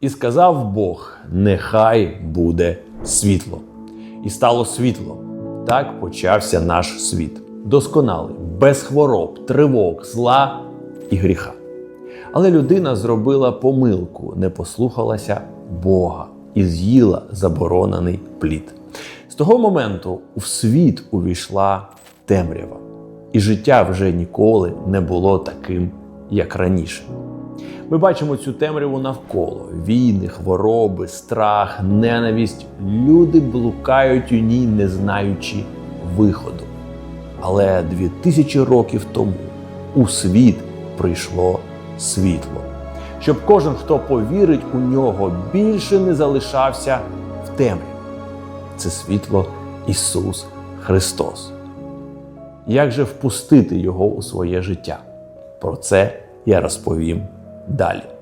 І сказав Бог: Нехай буде світло. І стало світло. Так почався наш світ. Досконалий, без хвороб, тривог, зла і гріха. Але людина зробила помилку, не послухалася Бога і з'їла заборонений плід. З того моменту у світ увійшла темрява, і життя вже ніколи не було таким, як раніше. Ми бачимо цю темряву навколо: війни, хвороби, страх, ненависть. Люди блукають у ній, не знаючи виходу. Але дві тисячі років тому у світ прийшло світло, щоб кожен, хто повірить у нього, більше не залишався в темряві. Це світло Ісус Христос. Як же впустити Його у своє життя? Про це я розповім далі.